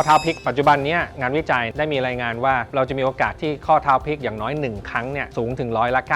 ข้อเท้าพลิกปัจจุบันนี้งานวิจัยได้มีรายงานว่า เราจะมีโอกาสที่ข้อเท้าพลิกอย่างน้อย 1 ครั้งเนี่ยสูงถึงร้อยละ 90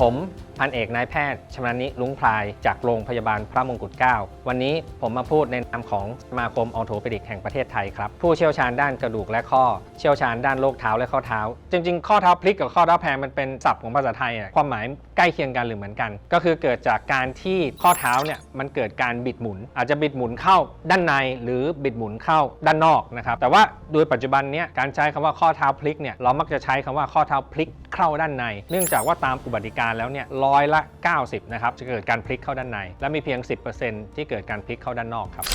ผม พันเอกนายแพทย์ชำนาญนิลุงพลายจากโรงพยาบาลพระมงกุฎเกล้าวันนี้ผมมาพูดในนามของสมาคมออโทเปดิกแห่งประเทศไทยครับ ผู้เชี่ยวชาญด้านกระดูกและข้อ เชี่ยวชาญด้านโรคเท้าและข้อเท้า จริง ๆ ข้อเท้าพลิกกับข้อเท้าแพงมันเป็นศัพท์ของภาษาไทยอะความหมายใกล้เคียงกันหรือเหมือนกัน ก็คือเกิดจากการที่ข้อเท้าเนี่ยมันเกิดการบิดหมุน อาจจะบิดหมุนเข้าด้านในหรือบิดหมุนเข้าด้านนอกนะครับแต่ว่าโดยปัจจุบันเนี้ยการใช้คำว่าข้อเท้าพลิกเนี่ยเรามักจะใช้คำว่าข้อเท้าพลิกเข้าด้านใน เนื่องจากว่าตามอุบัติการแล้วเนี่ยร้้อยละ 90 นะครับ จะเกิดการพลิกเข้าด้านใน และมีเพียง 10%ที่เกิดการพลิกเข้าด้านนอกครับ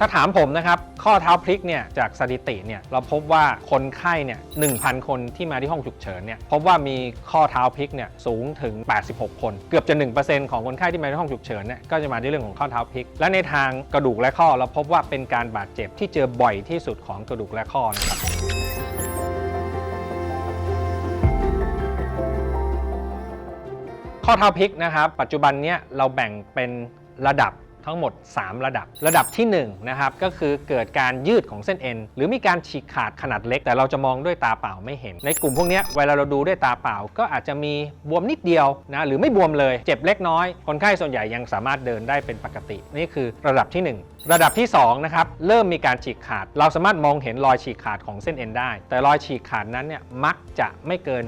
ถ้าถามผมนะครับ ข้อเท้าพลิกเนี่ยจากสถิติเนี่ยเราพบว่าคนไข้เนี่ย1,000 คนที่มาที่ห้องฉุกเฉินเนี่ยพบว่ามีข้อเท้าพลิกเนี่ยสูงถึง 86 คน เกือบจะ 1%ของคนไข้ที่มาที่ห้องฉุกเฉินเนี่ยก็จะมาด้วยเรื่องของข้อเท้าพลิก และในทางกระดูกและข้อเราพบว่าเป็นการบาดเจ็บที่เจอบ่อยที่สุดของกระดูกและข้อนะครับ ข้อเท้าพลิกนะครับ ปัจจุบันเนี้ยเราแบ่งเป็นระดับ ทั้งหมด 3 ระดับ ระดับที่1นะครับก็คือเกิดการยืดของเส้นเอ็น หรือมีการฉีกขาดขนาดเล็ก แต่เราจะมองด้วยตาเปล่าไม่เห็น ในกลุ่มพวกนี้เวลาเราดูด้วยตาเปล่า ก็อาจจะมีบวมนิดเดียวนะหรือไม่บวมเลยเจ็บเล็กน้อย คนไข้ส่วนใหญ่ยังสามารถเดินได้เป็นปกติ นี่คือระดับที่ 1ระดับที่2นะครับเริ่มมีการฉีกขาด เราสามารถมองเห็นรอยฉีกขาดของเส้นเอ็นได้ แต่รอยฉีกขาดนั้นเนี่ยมักจะไม่เกิน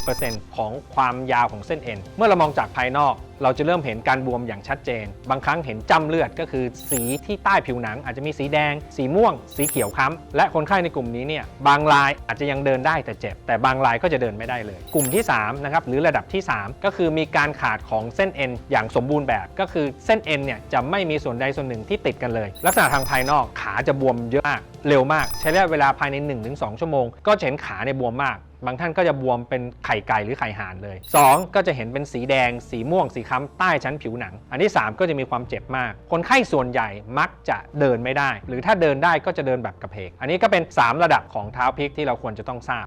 50%ของความยาวของเส้นเอ็น เมื่อเรามองจากภายนอกเราจะเริ่มเห็นการบวมอย่างชัดเจน บางครั้งเห็นจ้ำเลือดก็คือสีที่ใต้ผิวหนัง อาจจะมีสีแดง สีม่วง สีเขียวค้ำและคนไข้ในกลุ่มนี้เนี่ยบางรายอาจจะยังเดินได้แต่เจ็บ แต่บางรายก็จะเดินไม่ได้เลย กลุ่มที่3นะครับหรือระดับที่ 3 ก็คือมีการขาดของเส้นเอ็นอย่างสมบูรณ์แบบ ก็คือเส้นเอ็นเนี่ยจะไม่มีส่วนใดส่วนหนึ่งที่ติดกันเลย ลักษณะทางภายนอกขาจะบวมเยอะมากเร็วมาก ใช้ระยะเวลาภายใน 1-2 ชั่วโมง ก็เห็นขาในยบวมมาก บางท่านก็จะบวมเป็นไข่ไก่หรือไข่ห่านเลย 2 ก็จะเห็นเป็นสีแดง สีม่วง สีค้ำใต้ชั้นผิวหนัง อันที่ 3 ก็จะมีความเจ็บมาก คนไข้ส่วนใหญ่มักจะเดินไม่ได้ หรือถ้าเดินได้ก็จะเดินแบบกระเพก อันนี้ก็เป็น 3 ระดับของเท้าพลิกที่เราควรจะต้องทราบ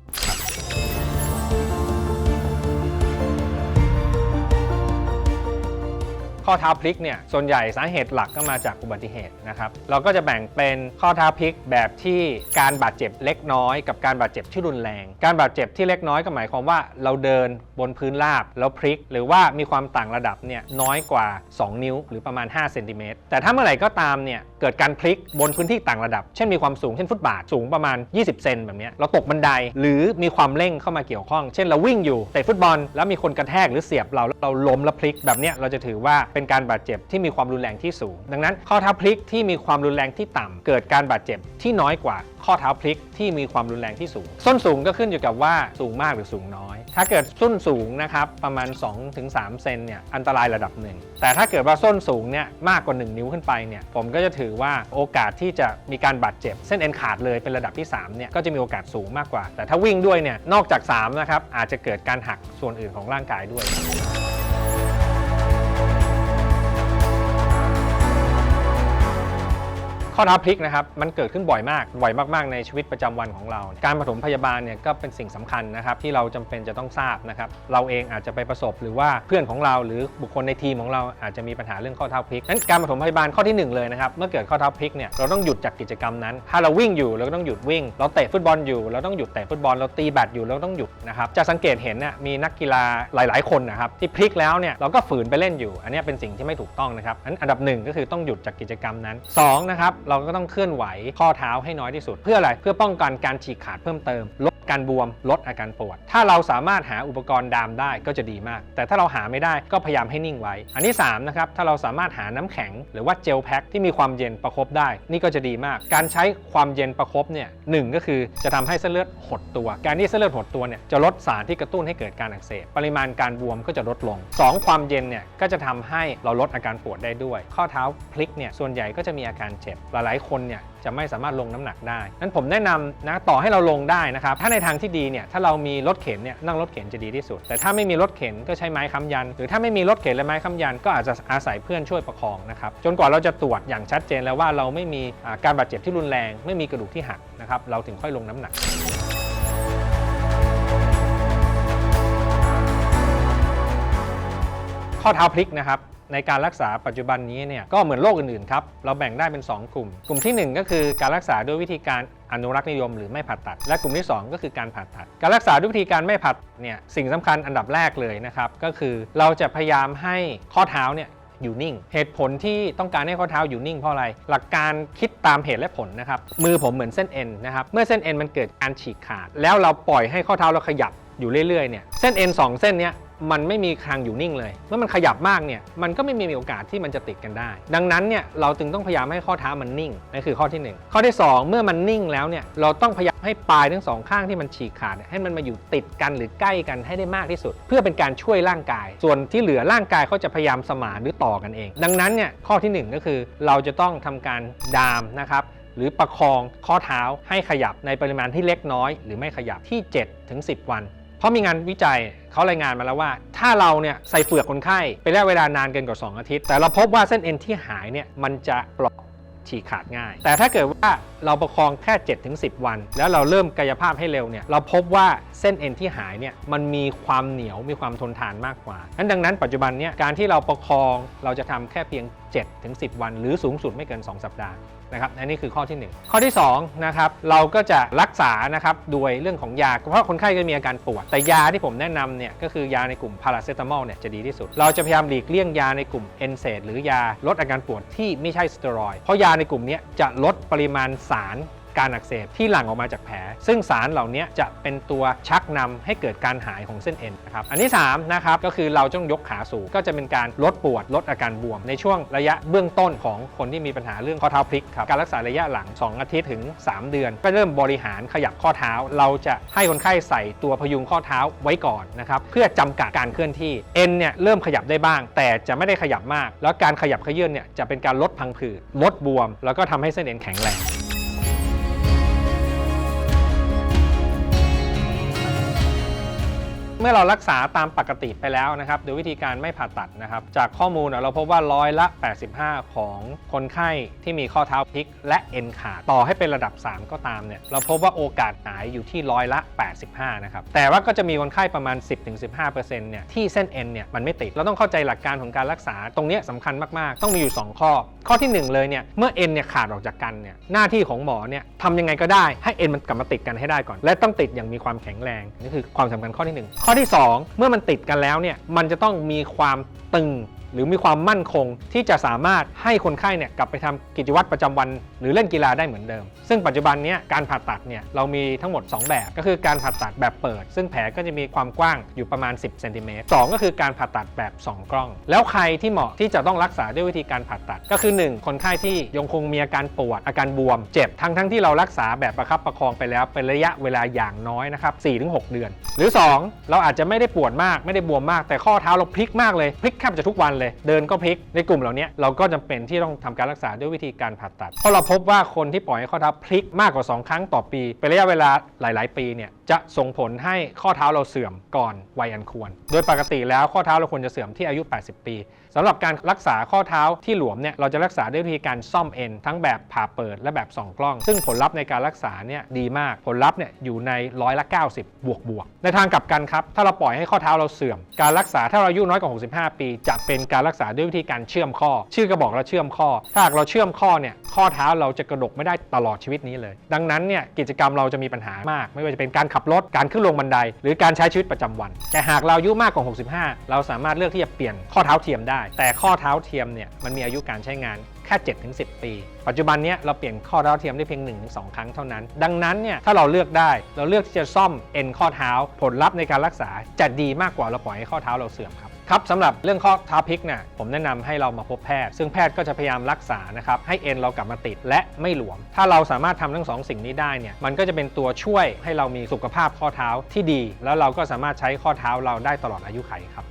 ข้อเท้าพลิกเนี่ยส่วนใหญ่สาเหตุหลักก็มาจากอุบัติเหตุนะครับเราก็จะแบ่งเป็นข้อเท้าพลิกแบบที่การบาดเจ็บเล็กน้อย กับการบาดเจ็บที่รุนแรง การบาดเจ็บที่เล็กน้อยก็หมายความว่าเราเดินบนพื้นราบแล้วพลิก หรือว่ามีความต่างระดับเนี่ยน้อยกว่า 2 นิ้วหรือประมาณ5เซนติเมตรแต่ถ้าเมื่อไหร่ก็ตามเนี่ยเกิดการพลิกบนพื้นที่ต่างระดับ เช่นมีความสูงเช่นฟุตบาทสูงประมาณ 20 เซนแบบเนี้ยเราตกบันไดหรือมีความเร่งเข้ามาเกี่ยวข้อง เช่นเราวิ่งอยู่เตะฟุตบอลแล้วมีคนกระแทกหรือเสียบเราแล้วเราล้มแล้วพลิกแบบนี้เราจะถือว่าเป็นการบาดเจ็บที่มีความรุนแรงที่สูง ดังนั้นข้อเท้าพลิกที่มีความรุนแรงที่ต่ำเกิดการบาดเจ็บที่น้อยกว่าข้อเท้าพลิกที่มีความรุนแรงที่สูง ส้นสูงก็ขึ้นอยู่กับว่าสูงมากหรือสูงน้อย ถ้าเกิดส้นสูงนะครับประมาณ 2-3 เซนเนี่ยอันตรายระดับหนึ่ง แต่ถ้าเกิดว่าส้นสูงเนี่ยมากกว่า 1 นิ้วขึ้นไปเนี่ยผมก็จะถือว่าโอกาสที่จะมีการบาดเจ็บ เส้นเอ็นขาดเลยเป็นระดับที่3เนี่ยก็จะมีโอกาสสูงมากกว่า แต่ถ้าวิ่งด้วยเนี่ยนอกจาก3นะครับอาจจะเกิดการหักส่วนอื่นของร่างกายด้วย ข้อเท้าพลิกนะครับมันเกิดขึ้นบ่อยมากบ่อยมากๆในชีวิตประจำวันของเรา การปฐมพยาบาลเนี่ยก็เป็นสิ่งสำคัญนะครับที่เราจำเป็นจะต้องทราบนะครับเราเองอาจจะไปประสบหรือว่าเพื่อนของเรา หรือบุคคลในทีมของเราอาจจะมีปัญหาเรื่องข้อเท้าพลิกนั้นการปฐมพยาบาลข้อที่หนึ่งเลยนะครับเมื่อเกิดข้อเท้าพลิกเนี่ยเราต้องหยุดจากกิจกรรมนั้น ถ้าเราวิ่งอยู่เราก็ต้องหยุดวิ่ง เราเตะฟุตบอลอยู่เราต้องหยุดเตะฟุตบอลเราตีแบดอยู่เราต้องหยุดนะครับจะสังเกตเห็นเนี่ยมีนักกีฬาหลาย ๆ คนนะครับที่พลิกแล้วเนี่ยเราก็ฝืนไปเล่นอยู่ อันนี้เป็นสิ่งที่ไม่ถูกต้องนะครับอันดับหนึ่งก็คือต้องหยุดจากกิจกรรมนั้นสองนะครับเราก็ต้องเคลื่อนไหวข้อเท้าให้น้อยที่สุด เพื่ออะไรเพื่อป้องกันการฉีกขาดเพิ่มเติมลด การบวมลดอาการปวด ถ้าเราสามารถหาอุปกรณ์ดามได้ก็จะดีมาก แต่ถ้าเราหาไม่ได้ก็พยายามให้นิ่งไว้ อันที่3นะครับถ้าเราสามารถหาน้ำแข็งหรือว่าเจลแพ็คที่มีความเย็นประคบได้ นี่ก็จะดีมาก การใช้ความเย็นประคบเนี่ยหนึ่งก็คือจะทำให้เส้นเลือดหดตัว การที่เส้นเลือดหดตัวเนี่ยจะลดสารที่กระตุ้นให้เกิดการอักเสบปริมาณการบวมก็จะลดลงสองความเย็นเนี่ยก็จะทำให้เราลดอาการปวดได้ด้วย ข้อเท้าพลิกเนี่ยส่วนใหญ่ก็จะมีอาการเจ็บหลายๆคนเนี่ยจะไม่สามารถลงน้ำหนักได้นั้นผมแนะนำนะต่อให้เราลงได้นะครับ ถ้าในทางที่ดีเนี่ยถ้าเรามีรถเข็นเนี่ยนั่งรถเข็นจะดีที่สุด แต่ถ้าไม่มีรถเข็นก็ใช้ไม้ค้ำยัน หรือถ้าไม่มีรถเข็นและไม้ค้ำยัน ก็อาจจะอาศัยเพื่อนช่วยประคองนะครับจนกว่าเราจะตรวจอย่างชัดเจนแล้วว่าเราไม่มีการบาดเจ็บที่รุนแรง ไม่มีกระดูกที่หักนะครับเราถึงค่อยลงน้ำหนักข้อเท้าพลิกนะครับ ในการรักษาปัจจุบันนี้เนี่ยก็เหมือนโรคอื่นๆครับเราแบ่งได้เป็น 2 กลุ่ม กลุ่มทีหนึ่1 ก็คือการรักษาด้วยวิธีการอนุรักษ์นิยมหรือไม่ผ่าตัด และกลุ่มที่ 2 ก็คือการผ่าตัด การรักษาด้วยวิธีการไม่ผ่าตัดเนี่ยสิ่งสำคัญอันดับแรกเลยนะครับก็คือเราจะพยายามให้ข้อเท้าเนี่ยอยู่นิ่ง เหตุผลที่ต้องการให้ข้อเท้าอยู่นิ่งเพราะอะไร หลักการคิดตามเหตุและผลนะครับ มือผมเหมือนเส้นเอ็นนะครับ เมื่อเส้นเอ็นมันเกิดการฉีกขาด แล้วเราปล่อยให้ข้อเท้าเราขยับ อยู่เรื่อยๆเนี่ยเส้นเอ็นสองเส้นเนี้ยมันไม่มีทางอยู่นิ่งเลย เมื่อมันขยับมากเนี่ยมันก็ไม่มีโอกาสที่มันจะติดกันได้ ดังนั้นเนี่ยเราจึงต้องพยายามให้ข้อเท้ามันนิ่งนั่นคือข้อที่ 1 ข้อที่ 2 เมื่อมันนิ่งแล้วเนี่ยเราต้องพยายามให้ปลายทั้งสองข้างที่มันฉีกขาด ให้มันมาอยู่ติดกันหรือใกล้กันให้ได้มากที่สุด เพื่อเป็นการช่วยร่างกาย ส่วนที่เหลือร่างกายเขาจะพยายามสมานหรือต่อกันเอง ดังนั้นเนี่ยข้อที่หนึ่งก็คือเราจะต้องทำการดามนะครับหรือประคองข้อเท้าให้ขยับในปริมาณที่เล็กน้อย หรือไม่ขยับที่7ถึง10 วัน เพราะมีงานวิจัยเขารายงานมาแล้วว่า ถ้าเราเนี่ยใส่เปลือกคนไข้เป็นระยะเวลานานเกินกว่า 2 อาทิตย์ แต่เราพบว่าเส้นเอ็นที่หายเนี่ยมันจะเปลอก ฉีกขาดง่าย แต่ถ้าเกิดว่าเราประคองแค่ 7-10 วัน แล้วเราเริ่มกายภาพให้เร็วเนี่ยเราพบว่าเส้นเอ็นที่หายเนี่ยมันมีความเหนียวมีความทนทานมากกว่านั้นดังนั้นปัจจุบันเนี่ยการที่เราประคองเราจะทำแค่เพียง 7-10 วัน หรือสูงสุดไม่เกิน 2 สัปดาห์นะครับอันนี้คือข้อที่ 1 ข้อที่2นะครับเราก็จะรักษานะครับโดยเรื่องของยา เพราะคนไข้ก็มีอาการปวด แต่ยาที่ผมแนะนำเนี่ยก็คือยาในกลุ่มพาราเซตามอลเนี่ยจะดีที่สุด เราจะพยายามหลีกเลี่ยงยาในกลุ่มเอนเซดหรือยาลดอาการปวดที่ไม่ใช่สเตียรอยด์เพราะยาาในกลุ่มนี้จะลดปริมาณสาร การอักเสบที่หลั่งออกมาจากแผล ซึ่งสารเหล่านี้จะเป็นตัวชักนำให้เกิดการหายของเส้นเอ็นนะครับอันที่3นะครับก็คือเราต้องยกขาสูงก็จะเป็นการลดปวดลดอาการบวม ในช่วงระยะเบื้องต้นของคนที่มีปัญหาเรื่องข้อเท้าพลิกครับการรักษาระยะหลัง 2 อาทิตย์ถึง 3 เดือน ก็เริ่มบริหารขยับข้อเท้า เราจะให้คนไข้ใส่ตัวพยุงข้อเท้าไว้ก่อนนะครับเพื่อจำกัดการเคลื่อนที่เอ็นเนี่ยเริ่มขยับได้บ้าง แต่จะไม่ได้ขยับมาก แล้วการขยับเขยื่นเนี่ยจะเป็นการลดพังผืดลดบวม แล้วก็ทำให้เส้นเอ็นแข็งแรง เมื่อเรารักษาตามปกติไปแล้วนะครับโดยวิธีการไม่ผ่าตัดนะครับ จากข้อมูลเราพบว่าร้อยละ 85 ของคนไข้ที่มีข้อเท้าพลิก และเอ็นขาดต่อให้เป็นระดับ 3 ก็ตามเนี่ยเราพบว่าโอกาสหายอยู่ที่ร้อยละ 85 นะครับ แต่ว่าก็จะมีคนไข้ประมาณ 10-15%เนี่ยที่เส้นเอ็นเนี่ยมันไม่ติด เราต้องเข้าใจหลักการของการรักษาตรงนี้ยสำคัญมากๆ ต้องมีอยู่ 2 ข้อ ข้อทีหนึ่1 เลยเนี่ยเมื่อเอ็นเนี่ยขาดออกจากกันเนี่ยหน้าที่ของหมอเนี่ยทำยังไงก็ได้ให้เอ็นมันกลับมาติดกันให้ได้ก่อน และต้องติดอย่างมีความแข็งแรงนี่คือความสำคัญข้อที่หนึ่งข้อที่ 2 เมื่อมันติดกันแล้วเนี่ยมันจะต้องมีความตึง หรือมีความมั่นคงที่จะสามารถให้คนไข้เนี่ยกลับไปทำกิจวัตรประจำวัน หรือเล่นกีฬาได้เหมือนเดิม ซึ่งปัจจุบันนี้การผ่าตัดเนี่ยเรามีทั้งหมด 2 แบบ ก็คือการผ่าตัดแบบเปิด ซึ่งแผลก็จะมีความกว้างอยู่ประมาณ 10เซนติเมตรสก็คือการผ่าตัดแบบ 2 กล้อง แล้วใครที่เหมาะที่จะต้องรักษาด้วยวิธีการผ่าตัด ก็คือ 1 คนไข้ที่ยังคงมีอาการปวดอาการบวม เจ็บทั้งทั้งที่เรารักษาแบบประคับประคองไปแล้วเป็นระยะเวลาอย่างน้อยนะครับ4-6 เดือน หรือ 2 เราอาจจะไม่ได้ปวดมากไม่ได้บวมมากแต่ข้อเท้าเราพลิกมากเลยพลิกแทบจะทุกวันเลย เดินก็พลิกในกลุ่มเหล่านี้เราก็จำเป็นที่ต้องทำการรักษาด้วยวิธีการผ่าตัดเพราะเราพบว่าคนที่ปล่อยให้ข้อเท้าพลิกมากกว่า 2 ครั้งต่อปี เป็นระยะเวลาหลาย ๆ ปีเนี่ย จะส่งผลให้ข้อเท้าเราเสื่อมก่อนวัยอันควร โดยปกติแล้วข้อเท้าเราควรจะเสื่อมที่อายุ 80 ปีสำหรับการรักษาข้อเท้าที่หลวมเนี่ยเราจะรักษาด้วยวิธีการซ่อมเอ็นทั้งแบบผ่าเปิดและแบบส่องกล้อง ซึ่งผลลัพธ์ในการรักษาเนี่ยดีมาก ผลลัพธ์เนี่ยอยู่ในร้อยละ 90 บวกบวก ในทางกลับกันครับ ถ้าเราปล่อยให้ข้อเท้าเราเสื่อม การรักษาถ้าเราอายุน้อยกว่า 65 ปี จะเป็นการรักษาด้วยวิธีการเชื่อมข้อ ชื่อก็บอกเราเชื่อมข้อ ถ้าหากเราเชื่อมข้อเนี่ยข้อเท้าเราจะกระดกไม่ได้ตลอดชีวิตนี้เลย ดังนั้นเนี่ยกิจกรรมเราจะมีปัญหามาก ไม่ว่าจะเป็นการขับรถการขึ้นลงบันได หรือการใช้ชีวิตประจำวัน แต่หากเราอายุมากกว่า 65 เราสามารถเลือกที่จะเปลี่ยนข้อเท้าเทียมได้ แต่ข้อเท้าเทียมเนี่ยมันมีอายุการใช้งานแค่ 7-10 ปี ปัจจุบันนี้เราเปลี่ยนข้อเท้าเทียมได้เพียง 1-2 ครั้งเท่านั้น ดังนั้นเนี่ยถ้าเราเลือกได้เราเลือกที่จะซ่อมเอ็นข้อเท้า ผลลัพธ์ในการรักษาจะดีมากกว่าเราปล่อยให้ข้อเท้าเราเสื่อมครับ ครับสำหรับเรื่องข้อเท้าพลิกเนี่ยผมแนะนำให้เรามาพบแพทย์ ซึ่งแพทย์ก็จะพยายามรักษานะครับให้เอ็นเรากลับมาติดและไม่หลวม ถ้าเราสามารถทำทั้งสองสิ่งนี้ได้เนี่ยมันก็จะเป็นตัวช่วยให้เรามีสุขภาพข้อเท้าที่ดี แล้วเราก็สามารถใช้ข้อเท้าเราได้ตลอดอายุไขครับ